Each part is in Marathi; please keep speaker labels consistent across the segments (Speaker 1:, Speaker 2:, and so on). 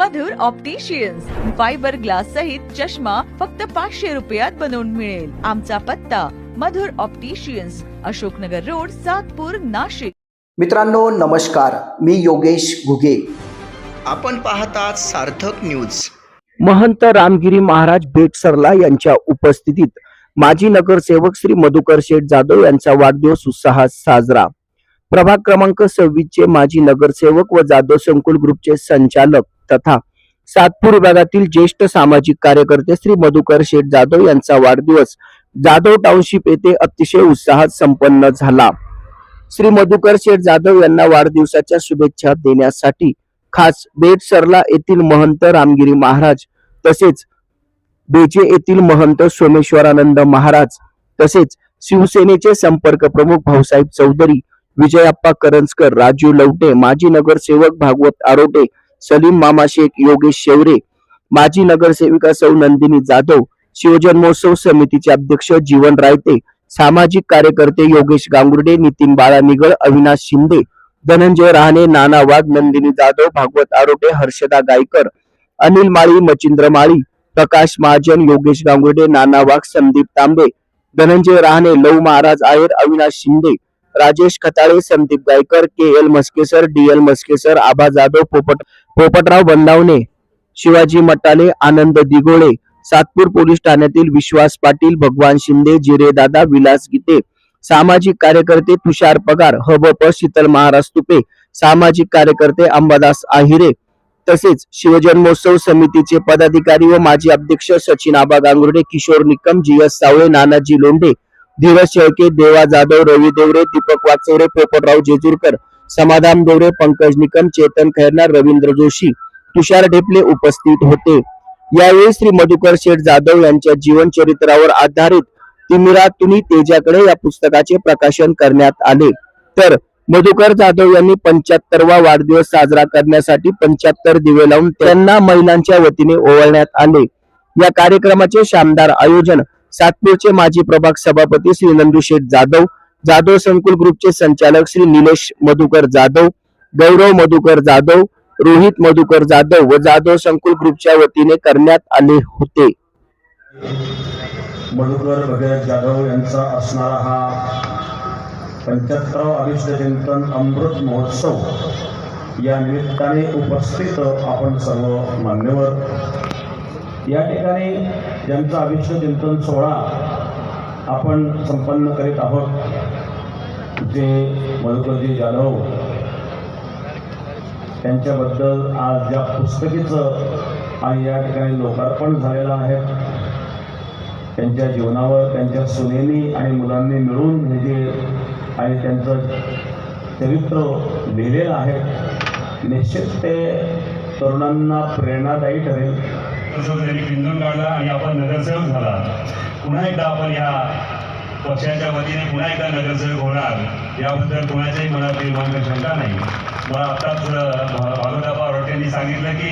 Speaker 1: मधुर ऑप्टिशियन्स फायबर ग्लास सहित चष्मा फक्त पाचशे रुपयात बनवून मिळेल. आमचा पत्ता मधुर ऑप्टिशियन्स अशोकनगर रोड सातपूर नाशिक.
Speaker 2: मित्रांनो नमस्कार. मी योगेश घुगे.
Speaker 3: आपण पाहतात सार्थक न्यूज
Speaker 2: महंत रामगिरी महाराज बेटसरला यांच्या उपस्थितीत माजी नगरसेवक श्री मधुकर शेठ जाधव यांचा वाढदिवस उत्साहात साजरा. प्रभाग क्रमांक सव्वीस चे माजी नगरसेवक व जाधव संकुल ग्रुपचे संचालक तथा सातपूर विभागातील ज्येष्ठ सामाजिक कार्यकर्ते श्री मधुकर शेठ जाधव यांचा वाढदिवस जाधव टाउनशिप येथे अतिशय उत्साहात संपन्न झाला. श्री मधुकर शेठ जाधव यांना वाढदिवसाच्या शुभेच्छा देण्यासाठी खास बेट सरला येथील महंत रामगिरी महाराज तसेच बेचे येथील महंत सोमेश्वरानंद महाराज तसेच शिवसेनेचे संपर्क प्रमुख भाऊसाहेब चौधरी विजयाप्पा करंजकर राजू लवटे माजी नगरसेवक भागवत आरोटे सलीम मामा शेख योगेश शेवरे माजी नगरसेविका सौ नंदिनी जाधव शिवजन्मोत्सव समितीचे अध्यक्ष जीवन रायते सामाजिक कार्यकर्ते योगेश गांगुर्डे नितीन बाळा निगळ अविनाश शिंदे धनंजय राहणे नाना वाघ नंदिनी जाधव भागवत आरोटे हर्षदा गायकर अनिल माळी मचिंद्र माळी प्रकाश महाजन योगेश गांगुर्डे नाना वाघ Sandeep Tambe Dhananjay Rahane Lav Maharaj Ayer Avinash Shinde Rajesh Khatale Sandeep Gaikar K L Maske sir D L Maske sir Aba Jadhav Popat Popatrao Bandawane Shivaji Matale Anand Digole Satpur police ठाण्यातील विश्वास पाटील भगवान शिंदे जिरे दादा विलास गीते सामाजिक कार्यकर्ते तुषार पगार हबप शीतल महाराज तुपे सामाजिक कार्यकर्ते अंबादास आहिरे तसेच शिवजन्मोत्सव समितीचे पदाधिकारी व माजी अध्यक्ष सचिन आबा गांगुर्डे किशोर निकम जी एस सावळे नानाजी लोंढे धीरज शेळके देवा जाधव रवी देवरे दीपक वाचवरे पोपटराव जेजूरकर समाधान देवरे पंकज निकम चेतन खैरनार रवींद्र जोशी तुषार ढेपले उपस्थित होते. यावेळी श्री मधुकर शेठ जाधव यांच्या जीवन चरित्रावर आधारित तिमिरातुनी तेजाकडे या पुस्तकाचे प्रकाशन करण्यात आले. तर मधुकर जाधव यांनी पंच्याहत्तरवा वाढदिवस साजरा करण्यासाठी पंच्याहत्तर दिवे लावून त्यांना महिलांच्या वतीने ओवाळण्यात आले. या कार्यक्रमाचे शानदार आयोजन सातपूरचे माजी प्रभाग सभापती श्री नंदू शेठ जाधव जाधव संकुल ग्रुपचे संचालक श्री निलेश मधुकर जाधव गौरव मधुकर जाधव रोहित मधुकर जाधव व जाधव संकुल ग्रुपच्या वतीने करण्यात आले होते.
Speaker 4: मधुकर भगत जाधव यांचा असणारा हा पंच्याहत्तराव अभिष्ट चिंतन अमृत महोत्सव या निमित्ताने उपस्थित आपण सर्व मान्यवर या ठिकाणी ज्यांचा आयुष्य चिंतन सोहळा आपण संपन्न करीत आहोत जे मधुकरजी जाधव त्यांच्याबद्दल आज ज्या पुस्तकीचं आणि या ठिकाणी लोकार्पण झालेलं आहे. त्यांच्या जीवनावर त्यांच्या सुनेनी आणि मुलांनी मिळून हे जे आणि त्यांचं चरित्र लिहिलेलं आहे निश्चित ते तरुणांना प्रेरणादायी ठरेल.
Speaker 5: तसंच त्यांनी पिंजून काढला आणि आपण नगरसेवक झाला. पुन्हा एकदा आपण या पक्षाच्या वतीने पुन्हा एकदा नगरसेवक होणार. याबद्दल कोणाच्याही मनात निर्माण शंका नाही. मला आत्ताच भागवता पारोट यांनी सांगितलं की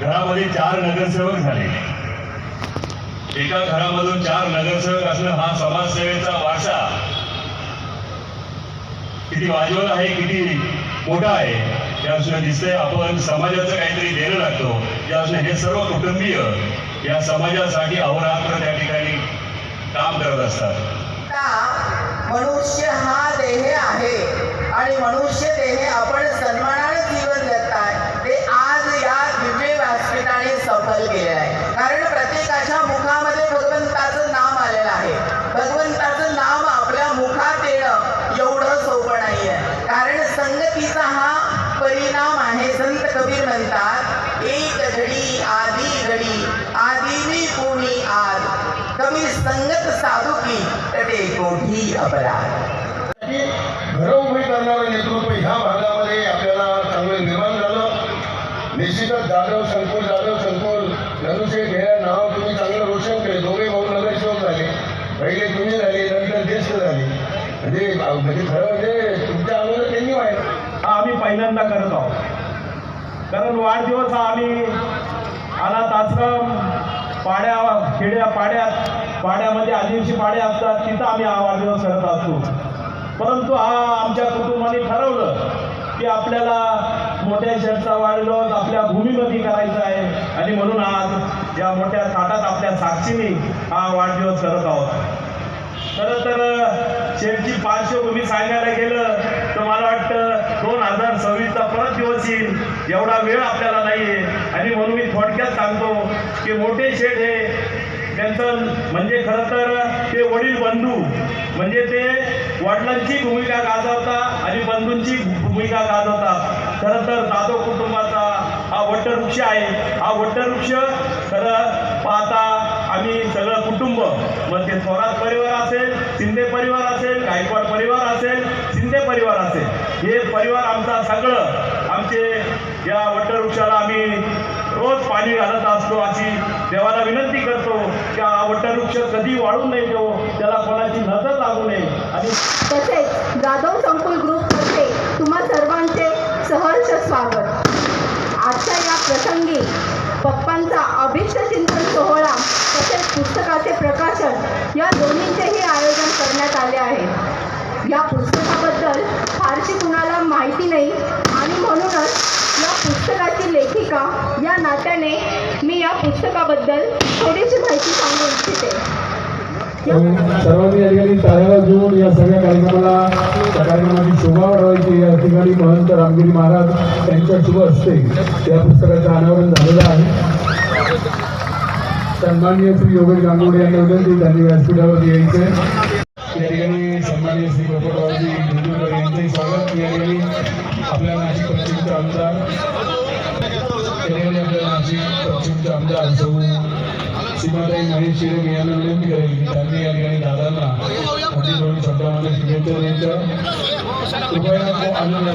Speaker 5: घरामध्ये चार नगरसेवक झाले. एका घरामधून चार नगरसेवक असणं हा समाजसेवेचा वारसा. किती वाजवत आहे किती मोठा आहे यापासून दिसतंय. आपण समाजाचं काहीतरी देणं लागतो. असणे हे सर्व कुटुंबीय या समाजासाठी अहोरात्र त्या ठिकाणी काम करत असतात.
Speaker 6: मनुष्य हा देह आहे आणि मनुष्य देह आपण सन्मानाने जीवन जगताय. ते आज या दिव्य व्यासपीठाने सफल केले संगत साधू की तटे कोठी अपराध
Speaker 4: की घरं करणारं नेतृत्व ह्या भागामध्ये आपल्याला चांगलं निर्माण झालं निश्चितच जाधव संकुल जाधव संकुल धनुषे घेण्या नाव तुम्ही चांगलं रोशन केले दोघे भाऊ नगरसेवक झाले पहिले तुम्ही झाले नंतर ज्येष्ठ झाले म्हणजे म्हणजे खरं म्हणजे तुमच्या अगोदर त्यांनी व्हायला
Speaker 7: हा आम्ही पहिल्यांदा करत आहोत. कारण वाढदिवस हा आम्ही अनाथ आश्रम पाड्या खेड्या पाड्यात. पाड्यामध्ये आदिवशी पाड्या असतात तिथं आम्ही हा वाढदिवस करत असतो परंतु हा आमच्या कुटुंबाने ठरवलं की आपल्याला मोठ्या शेडचा वाढदिवस आपल्या भूमीमध्ये करायचा आहे. आणि म्हणून आज या मोठ्या साठात आपल्या साक्षीने हा वाढदिवस करत आहोत. खरं तर शेडची पार्श्वभूमी सांगायला गेलं तर मला वाटतं दोन हजार सव्वीसचा परत दिवस येईल. एवढा वेळ आपल्याला नाही आहे आणि म्हणून मी थोडक्यात सांगतो की मोठे शेठ हे त्यांचं म्हणजे खरं तर ते वडील बंधू म्हणजे ते वडिलांची भूमिका गाजवतात आणि बंधूंची भूमिका गाजवतात खरं तर जाधव कुटुंबाचा हा वटवृक्ष आहे. हा वटवृक्ष खरं पाहता आम्ही सगळं कुटुंब मग ते थोरात परिवार असेल शिंदे परिवार असेल गायकवाड परिवार असेल शिंदे परिवार असेल. हे परिवार आमचा सगळं आमचे या वटवृक्षाला आम्ही रोज पाणी घालत असतो. अशी देवाला विनंती करतो की हा वटवृक्ष कधी वाळू नये देव त्याला कोणाची नजर लागू नये. आणि
Speaker 8: तसेच जाधव संकुल ग्रुपतर्फे तुम्हा सर्वांचे सहर्ष स्वागत. आजच्या या प्रसंगी पप्पांचा अभिष्ट चिंतन सोहळा तसेच पुस्तकाचे प्रकाशन या दोन्हींचेही आयोजन करण्यात आले आहे. या पुस्तकाबद्दल फारशी कुणाला माहिती नाही आणि म्हणूनच या पुस्तकाची लेखिका या नात्याने मी या पुस्तकाबद्दल थोडीशी माहिती सांगू इच्छिते
Speaker 9: सर्वांनी या ठिकाणी टाळ्या घेऊन या सगळ्या कार्यक्रमाला त्या कार्यक्रमाची शोभा वाढवायची. या ठिकाणी महंत रामगिरी महाराज त्यांच्या शुभ असते. या पुस्तकाचं अनावरण झालेलं आहे. सन्माननीय श्री योगेश गांगुडे यांना विनंती त्यांनी व्यासपीठावरती यायचं या ठिकाणी सन्माननीय श्री गोपाळरावजी यांचंही स्वागत. या ठिकाणी आपल्या नाशिक पश्चिमचे आमदार आपल्या नाशिक पश्चिमचे आमदार सौ सीमाताई महेश यांना विनंती करेल की त्यांनी या ठिकाणी दादांना अगदी दोन शब्दामध्ये शुभेच्छा द्यायच्या कृपया आनंद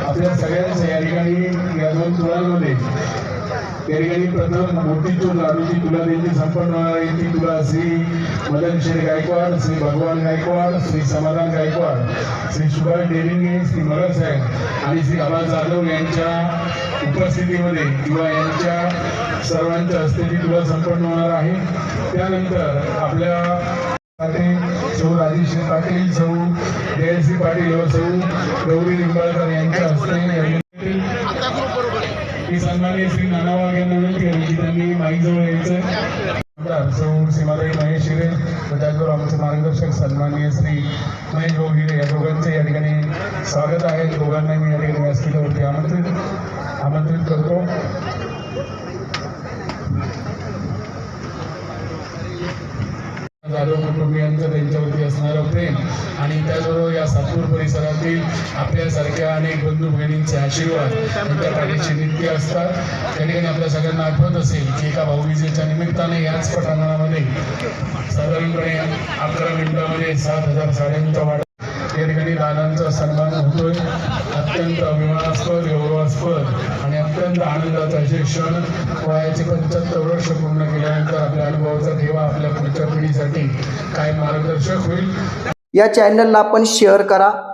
Speaker 9: आपल्या या ठिकाणी या दोन तुळांमध्ये त्या ठिकाणी प्रथम मोतीचूर लाडूची तुला त्यांची संपन्न येते तुला श्री मदनशेर गायकवाड श्री भगवान गायकवाड श्री समाधान गायकवाड श्री सुभाष डेरिंगे श्री मगर साहेब आणि श्री आबा जाधव यांच्या उपस्थितीमध्ये किंवा यांच्या सर्वांच्या हस्ते ती तुला संपन्न होणार आहे. त्यानंतर आपल्या सौ राजेश पाटील सौ जयश्री पाटील व सौ गौरी निंबाळकर यांच्या हस्ते ही सन्माननीय श्री नाना वाघ यांना विनंती केली की त्यांनी माईजवळ यायचं सौ सीमाताई महेश हिरे व त्याचबरोबर आमचे मार्गदर्शक सन्माननीय श्री महेश भाऊ हिरे या दोघांचे या ठिकाणी स्वागत आहे. दोघांना मी या ठिकाणी व्यासपीठावरती आमंत्रित आमंत्रित करतो. जाधव कुटुंबियांचं त्यांच्यावरती असणारं प्रेम आणि त्याचबरोबर या सातूर परिसरातील आपल्यासारख्या अनेक बंधू बहिणींचे आशीर्वाद त्यांच्या पाठीशी नित्य असतात. त्या ठिकाणी आपल्या सगळ्यांना आठवत असेल की एका भाऊबीजेच्या निमित्ताने याच पटांगणामध्ये साधारणपणे अकरा मिनिटामध्ये सात हजार साड्यांचा वाढ या ठिकाणी दादांचा सन्मान होतोय. अत्यंत अभिमानास्पद गौरवास्पद आणि अत्यंत आनंदाचा शिक्षण क्षण वयाचे पंच्याहत्तर वर्ष पूर्ण केल्यानंतर आपल्या अनुभवाचा ठेवा आपल्या पुढच्या पिढीसाठी काय मार्गदर्शक होईल?
Speaker 2: या चॅनलला आपण शेअर करा.